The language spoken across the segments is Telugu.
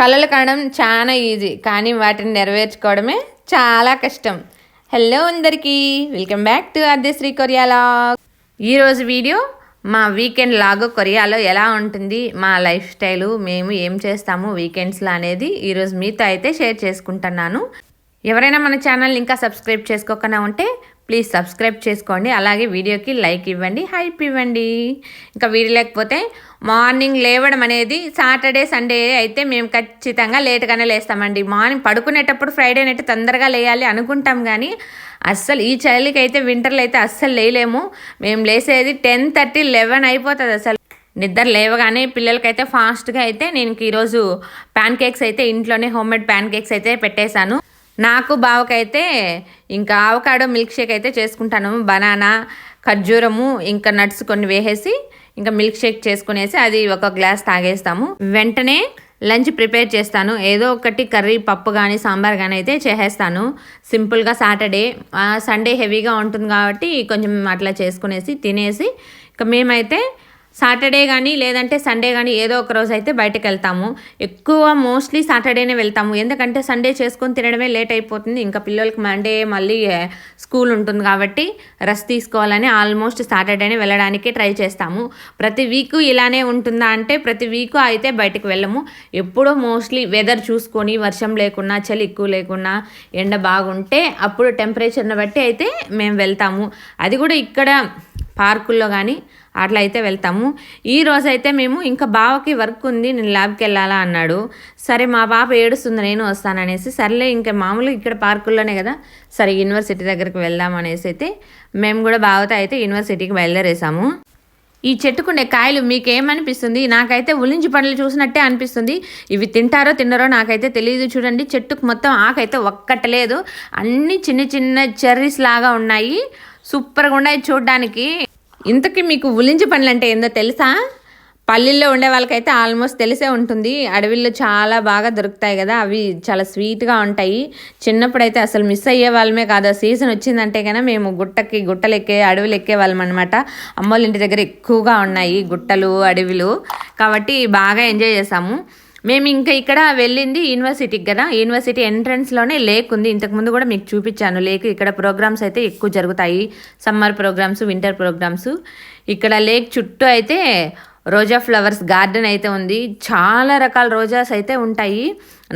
కళలు కనడం చాలా ఈజీ కానీ వాటిని నెరవేర్చుకోవడమే చాలా కష్టం. హలో అందరికీ వెల్కమ్ బ్యాక్ టు అర్ధశ్రీ కొరియాలా ఈరోజు వీడియో మా వీకెండ్ లాగ్ కొరియాలో ఎలా ఉంటుంది మా లైఫ్ స్టైలు మేము ఏం చేస్తాము వీకెండ్స్లో అనేది ఈరోజు మీతో అయితే షేర్ చేసుకుంటున్నాను. ఎవరైనా మన ఛానల్ ఇంకా సబ్స్క్రైబ్ చేసుకోకుండా ఉంటే ప్లీజ్ సబ్స్క్రైబ్ చేసుకోండి. అలాగే వీడియోకి లైక్ ఇవ్వండి హైప్ ఇవ్వండి. ఇంకా వీడియో లేకపోతే మార్నింగ్ లేవడం అనేది సాటర్డే సండే అయితే మేము ఖచ్చితంగా లేట్గానే లేస్తామండి. మార్నింగ్ పడుకునేటప్పుడు ఫ్రైడే నైట్ తొందరగా లేయాలి అనుకుంటాం కానీ అస్సలు ఈ చలికి అయితే వింటర్లో అయితే అస్సలు లేయలేము. మేము లేసేది టెన్ థర్టీ లెవెన్ అయిపోతుంది అసలు. నిద్ర లేవగానే పిల్లలకైతే ఫాస్ట్గా అయితే నేను ఈరోజు ప్యాన్ కేక్స్ అయితే ఇంట్లోనే హోమ్ మేడ్ ప్యాన్ కేక్స్ అయితే పెట్టేశాను. నాకు బావకైతే ఇంకా ఆవకాడో మిల్క్ షేక్ అయితే చేసుకుంటాను. బనానా ఖర్జూరము ఇంకా నట్స్ కొన్ని వేసేసి ఇంకా మిల్క్ షేక్ చేసుకునేసి అది ఒక గ్లాస్ తాగేస్తాము. వెంటనే లంచ్ ప్రిపేర్ చేస్తాను. ఏదో ఒకటి కర్రీ పప్పు కానీ సాంబార్ కానీ అయితే చేసేస్తాను. సింపుల్గా సాటర్డే సండే హెవీగా ఉంటుంది కాబట్టి కొంచెం అట్లా చేసుకునేసి తినేసి ఇంకా మేమైతే సాటర్డే కానీ లేదంటే సండే కానీ ఏదో ఒక రోజు అయితే బయటకు వెళ్తాము. ఎక్కువ మోస్ట్లీ సాటర్డేనే వెళ్తాము. ఎందుకంటే సండే చేసుకొని తినడమే లేట్ అయిపోతుంది. ఇంకా పిల్లలకి మండే మళ్ళీ స్కూల్ ఉంటుంది కాబట్టి రెస్ట్ తీసుకోవాలని ఆల్మోస్ట్ సాటర్డేనే వెళ్ళడానికి ట్రై చేస్తాము. ప్రతి వీక్ ఇలానే ఉంటుందా అంటే ప్రతి వీక్ అయితే బయటకు వెళ్ళము. ఎప్పుడో మోస్ట్లీ వెదర్ చూసుకొని వర్షం లేకున్నా చలి ఎక్కువ లేకున్నా ఎండ బాగుంటే అప్పుడు టెంపరేచర్ని బట్టి అయితే మేము వెళ్తాము. అది కూడా ఇక్కడ పార్కుల్లో కానీ అట్లా అయితే వెళ్తాము. ఈ రోజు అయితే మేము ఇంకా బావకి వర్క్ ఉంది నేను ల్యాబ్కి వెళ్ళాలా అన్నాడు. సరే మా పాప ఏడుస్తుంది నేను వస్తాననేసి సర్లే ఇంకా మామూలుగా ఇక్కడ పార్కుల్లోనే కదా సరే యూనివర్సిటీ దగ్గరికి వెళ్దాం అనేసి అయితే మేము కూడా బావతో అయితే యూనివర్సిటీకి బయలుదేరేసాము. ఈ చెట్టుకుండే కాయలు మీకేమనిపిస్తుంది? నాకైతే ఉలించి పండ్లు చూసినట్టే అనిపిస్తుంది. ఇవి తింటారో తిన్నారో నాకైతే తెలియదు చూడండి. చెట్టుకు మొత్తం ఆకైతే ఒక్కటలేదు. అన్ని చిన్న చిన్న చెర్రీస్ లాగా ఉన్నాయి. సూపర్గా ఉన్నాయి చూడడానికి. ఇంతకీ మీకు ఉలించి పనులు అంటే ఏందో తెలుసా? పల్లెల్లో ఉండే వాళ్ళకైతే ఆల్మోస్ట్ తెలిసే ఉంటుంది. అడవిలో చాలా బాగా దొరుకుతాయి కదా అవి చాలా స్వీట్గా ఉంటాయి. చిన్నప్పుడైతే అసలు మిస్ అయ్యే వాళ్ళమే కాదు. సీజన్ వచ్చిందంటే కనుక మేము గుట్టకి గుట్టలు ఎక్కే అడవులు ఎక్కే వాళ్ళం అనమాట అమ్మోళ్ళ ఇంటి దగ్గర ఎక్కువగా ఉన్నాయి గుట్టలు అడవిలు. కాబట్టి బాగా ఎంజాయ్ చేసాము. మేము ఇంకా ఇక్కడ వెళ్ళింది యూనివర్సిటీకి కదా. యూనివర్సిటీ ఎంట్రన్స్లోనే లేక్ ఉంది. ఇంతకుముందు కూడా మీకు చూపించాను. లేక్ ఇక్కడ ప్రోగ్రామ్స్ అయితే ఎక్కువ జరుగుతాయి. సమ్మర్ ప్రోగ్రామ్స్ వింటర్ ప్రోగ్రామ్స్ ఇక్కడ లేక్ చుట్టూ అయితే రోజా ఫ్లవర్స్ గార్డెన్ అయితే ఉంది. చాలా రకాల రోజాస్ అయితే ఉంటాయి.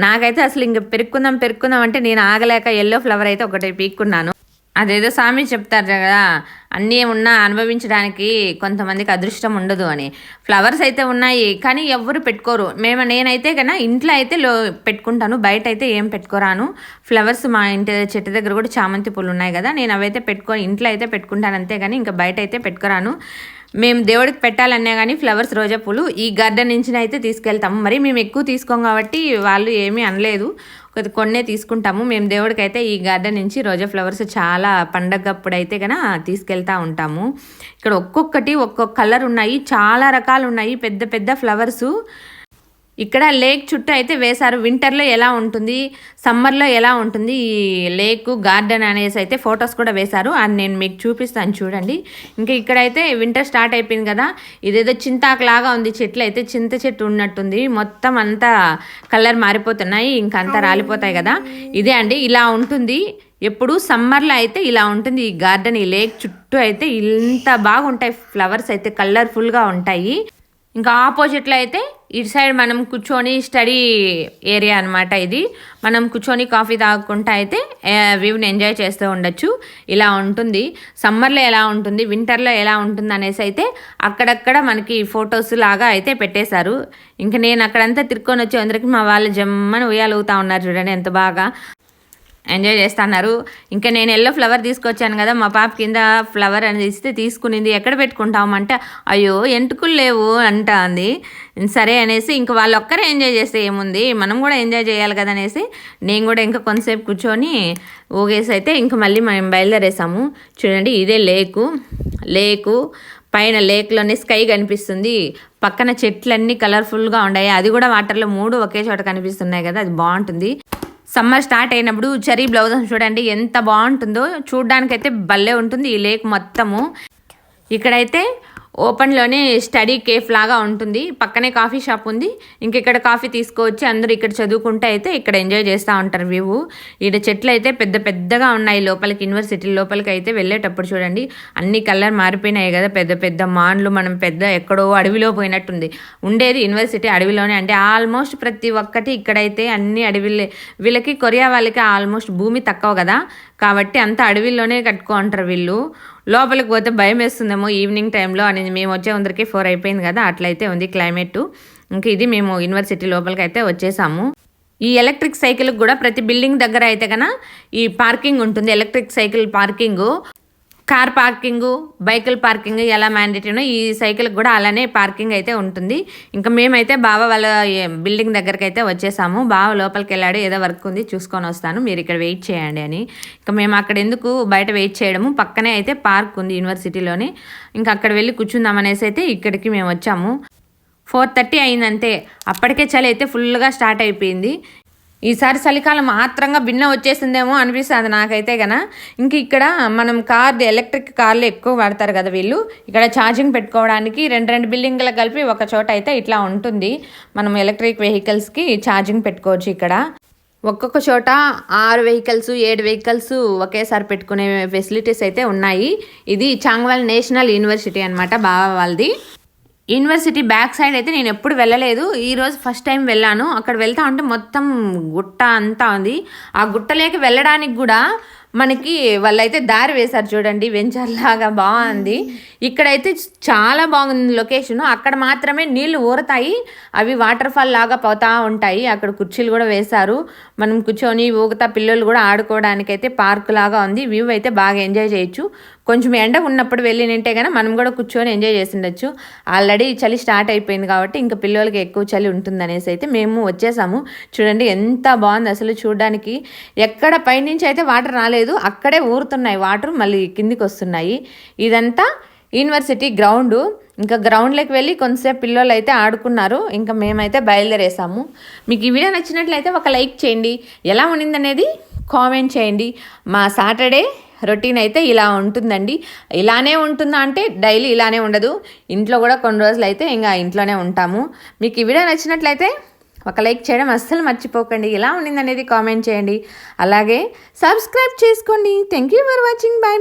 నాకైతే అసలు ఇంక పెరుక్కుందాం పెరుక్కుందాం అంటే నేను ఆగలేక ఎల్లో ఫ్లవర్ అయితే ఒకటి పీక్కున్నాను. అదేదో స్వామి చెప్తారు కదా అన్నీ ఉన్నా అనుభవించడానికి కొంతమందికి అదృష్టం ఉండదు అని. ఫ్లవర్స్ అయితే ఉన్నాయి కానీ ఎవ్వరు పెట్టుకోరు. మేము నేనైతే కన్నా ఇంట్లో అయితే లో పెట్టుకుంటాను బయట అయితే ఏం పెట్టుకోరాను. ఫ్లవర్స్ మా ఇంటి చెట్టు దగ్గర కూడా చామంతి పూలు ఉన్నాయి కదా నేను అవైతే పెట్టుకొని ఇంట్లో అయితే పెట్టుకుంటాను అంతే కానీ ఇంకా బయట అయితే పెట్టుకోరాను. మేము దేవుడికి పెట్టాలన్నా కానీ ఫ్లవర్స్ రోజా పూలు ఈ గార్డెన్ నుంచి అయితే తీసుకెళ్తాము. మరి మేము ఎక్కువ తీసుకోం కాబట్టి వాళ్ళు ఏమీ అనలేదు. కొద్ది కొన్నే తీసుకుంటాము. మేము దేవుడికి అయితే ఈ గార్డెన్ నుంచి రోజా ఫ్లవర్స్ చాలా పండగప్పుడు అయితే కనుక తీసుకెళ్తూ ఉంటాము. ఇక్కడ ఒక్కొక్కటి ఒక్కొక్క కలర్ ఉన్నాయి. చాలా రకాలు ఉన్నాయి పెద్ద పెద్ద ఫ్లవర్సు. ఇక్కడ లేక్ చుట్టూ అయితే వేశారు. వింటర్లో ఎలా ఉంటుంది? సమ్మర్లో ఎలా ఉంటుంది? ఈ లేక్ గార్డెన్ అనేసి అయితే ఫొటోస్ కూడా వేశారు. అది నేను మీకు చూపిస్తాను చూడండి. ఇంకా ఇక్కడైతే వింటర్ స్టార్ట్ అయిపోయింది కదా. ఇదేదో చింతాకు లాగా ఉంది. చెట్లు అయితే చింత చెట్టు ఉన్నట్టుంది. మొత్తం అంతా కలర్ మారిపోతున్నాయి. ఇంకా అంతా రాలిపోతాయి కదా. ఇదే అండి. ఇలా ఉంటుంది. ఎప్పుడు సమ్మర్లో అయితే ఇలా ఉంటుంది. ఈ గార్డెన్ ఈ లేక్ చుట్టూ అయితే ఇంత బాగుంటాయి. ఫ్లవర్స్ అయితే కలర్ఫుల్గా ఉంటాయి. ఇంకా ఆపోజిట్లో అయితే ఇటు సైడ్ మనం కూర్చొని స్టడీ ఏరియా అనమాట ఇది. మనం కూర్చొని కాఫీ తాగకుండా అయితే వ్యూని ఎంజాయ్ చేస్తూ ఉండొచ్చు. ఇలా ఉంటుంది. సమ్మర్లో ఎలా ఉంటుంది? వింటర్లో ఎలా ఉంటుంది అనేసి అయితే అక్కడక్కడ మనకి ఫొటోస్ లాగా అయితే పెట్టేశారు. ఇంకా నేను అక్కడంతా తిరుక్కొని వచ్చే అందరికి మా వాళ్ళు జమ్మని ఉయ్యాలుగుతా ఉన్నారు చూడండి ఎంత బాగా. ఎంజాయ్ చేస్తున్నారు. ఇంకా నేను ఎల్లో ఫ్లవర్ తీసుకొచ్చాను కదా మా పాప కింద ఫ్లవర్ అని ఇస్తే తీసుకునింది. ఎక్కడ పెట్టుకుంటామంటే అయ్యో ఎంటుకులు లేవు అంట అంది సరే అనేసి ఇంక వాళ్ళు ఒక్కరే ఎంజాయ్ చేస్తే ఏముంది? మనం కూడా ఎంజాయ్ చేయాలి కదా అనేసి నేను కూడా ఇంకా కొంతసేపు కూర్చొని ఊగేసి అయితే ఇంక మళ్ళీ మేము బయలుదేరేసాము. చూడండి ఇదే లేకు. లేకు పైన లేక్లోనే స్కై కనిపిస్తుంది. పక్కన చెట్లన్నీ కలర్ఫుల్గా ఉన్నాయి. అది కూడా వాటర్లో మూడు ఒకే చోట కనిపిస్తున్నాయి కదా అది బాగుంటుంది. సమ్మర్ స్టార్ట్ అయినప్పుడు చెరీ బ్లౌజ్ చూడండి ఎంత బాగుంటుందో. చూడ్డానికైతే భలే ఉంటుంది ఈ లేక్ మొత్తము. ఇక్కడైతే ఓపెన్లోనే స్టడీ కేఫ్ లాగా ఉంటుంది. పక్కనే కాఫీ షాప్ ఉంది. ఇంకెక్కడ కాఫీ తీసుకోవచ్చి అందరూ ఇక్కడ చదువుకుంటే అయితే ఇక్కడ ఎంజాయ్ చేస్తూ ఉంటారు వ్యూ. ఈడ చెట్లు అయితే పెద్ద పెద్దగా ఉన్నాయి. లోపలికి యూనివర్సిటీ లోపలికి అయితే వెళ్ళేటప్పుడు చూడండి. అన్ని కలర్ మారిపోయినాయి కదా. పెద్ద పెద్ద మాన్లు మనం పెద్ద ఎక్కడో అడవిలో పోయినట్టుంది. ఉండేది యూనివర్సిటీ అడవిలోనే. అంటే ఆల్మోస్ట్ ప్రతి ఒక్కటి ఇక్కడైతే అన్ని అడవిలే. వీళ్ళకి కొరియా వాళ్ళకి ఆల్మోస్ట్ భూమి తక్కువ కదా. కాబట్టి అంత అడవిలోనే కట్టుకుంటారు వీళ్ళు. లోపలికి పోతే భయం వేస్తుందేమో ఈవినింగ్ టైంలో అనేది మేము వచ్చే అందరికీ ఫోర్ అయిపోయింది కదా అట్లయితే ఉంది క్లైమేట్. ఇంక ఇది మేము యూనివర్సిటీ లోపలికి అయితే వచ్చేసాము. ఈ ఎలక్ట్రిక్ సైకిల్ కూడా ప్రతి బిల్డింగ్ దగ్గర అయితే కన ఈ పార్కింగ్ ఉంటుంది electric cycle parking. Car parking బైకుల parking ఎలా మ్యాండేటరీనో ఈ సైకిల్కి కూడా అలానే పార్కింగ్ అయితే ఉంటుంది. ఇంకా మేమైతే బావ వాళ్ళ బిల్డింగ్ దగ్గరికి అయితే వచ్చేసాము. బావ లోపలికి వెళ్ళాడు ఏదో వర్క్ ఉంది చూసుకొని వస్తాను. మీరు ఇక్కడ వెయిట్ చేయండి అని. ఇంకా మేము అక్కడ ఎందుకు బయట వెయిట్ చేయడము? పక్కనే అయితే పార్క్ ఉంది యూనివర్సిటీలోనే. ఇంకా అక్కడ వెళ్ళి కూర్చుందాం అనేసి అయితే ఇక్కడికి మేము వచ్చాము. ఫోర్ థర్టీ అయిందంతే. అప్పటికే చలి అయితే ఫుల్గా స్టార్ట్ అయిపోయింది. ఈసారి చలికాలం మాత్రంగా భిన్న వచ్చేసిందేమో అనిపిస్తుంది నాకైతే గన. ఇంక ఇక్కడ మనం కార్ ఎలక్ట్రిక్ కార్లు ఎక్కువ వాడతారు కదా వీళ్ళు. ఇక్కడ ఛార్జింగ్ పెట్టుకోవడానికి రెండు రెండు బిల్డింగ్లు కలిపి ఒక చోట అయితే ఇట్లా ఉంటుంది. మనం ఎలక్ట్రిక్ వెహికల్స్కి ఛార్జింగ్ పెట్టుకోవచ్చు ఇక్కడ. ఒక్కొక్క చోట ఆరు వెహికల్స్ ఏడు వెహికల్స్ ఒకేసారి పెట్టుకునే ఫెసిలిటీస్ అయితే ఉన్నాయి. ఇది చాంగ్వాల్ నేషనల్ యూనివర్సిటీ అనమాట బావా వాళ్ళది. యూనివర్సిటీ బ్యాక్ సైడ్ అయితే నేను ఎప్పుడు వెళ్ళలేదు. ఈరోజు ఫస్ట్ టైం వెళ్ళాను. అక్కడ వెళ్తా ఉంటే మొత్తం గుట్ట అంతా ఉంది. ఆ గుట్టలేకి వెళ్ళడానికి కూడా మనకి వాళ్ళైతే దారి వేశారు చూడండి వెంచర్ లాగా బాగుంది. ఇక్కడైతే చాలా బాగుంది లొకేషన్. అక్కడ మాత్రమే నీళ్ళు ఊరతాయి. అవి వాటర్ ఫాల్ లాగా పోతా ఉంటాయి. అక్కడ కుర్చీలు కూడా వేశారు. మనం కూర్చొని ఊగుతా పిల్లలు కూడా ఆడుకోవడానికి అయితే పార్క్ లాగా ఉంది. వ్యూ అయితే బాగా ఎంజాయ్ చేయొచ్చు. కొంచెం ఎండ ఉన్నప్పుడు వెళ్ళి నింటే కానీ మనం కూడా కూర్చొని ఎంజాయ్ చేసిండొచ్చు ఆల్రెడీ చలి స్టార్ట్ అయిపోయింది కాబట్టి ఇంకా పిల్లలకి ఎక్కువ చలి ఉంటుందనేసి అయితే మేము వచ్చేసాము. చూడండి ఎంత బాగుంది అసలు చూడడానికి. ఎక్కడ పైనుంచి అయితే వాటర్ రాలేదు. అక్కడే ఊరుతున్నాయి వాటర్ మళ్ళీ కిందికి వస్తున్నాయి ఇదంతా యూనివర్సిటీ గ్రౌండ్. ఇంకా గ్రౌండ్లోకి వెళ్ళి కొంతసేపు పిల్లలు అయితే ఆడుకున్నారు. ఇంకా మేమైతే బయలుదేరేసాము. మీకు ఈ వీడియో నచ్చినట్లయితే ఒక లైక్ చేయండి. ఎలా ఉండిందనేది కామెంట్ చేయండి. మా సాటర్డే రొటీన్ అయితే ఇలా ఉంటుందండి. ఇలానే ఉంటుందా అంటే డైలీ ఇలానే ఉండదు. ఇంట్లో కూడా కొన్ని రోజులు అయితే ఇంకా ఇంట్లోనే ఉంటాము. మీకు ఈ వీడియో నచ్చినట్లయితే ఒక లైక్ చేయడం అస్సలు మర్చిపోకండి. ఎలా ఉండింది అనేది కామెంట్ చేయండి. అలాగే సబ్స్క్రైబ్ చేసుకోండి. Thank you for watching bye bye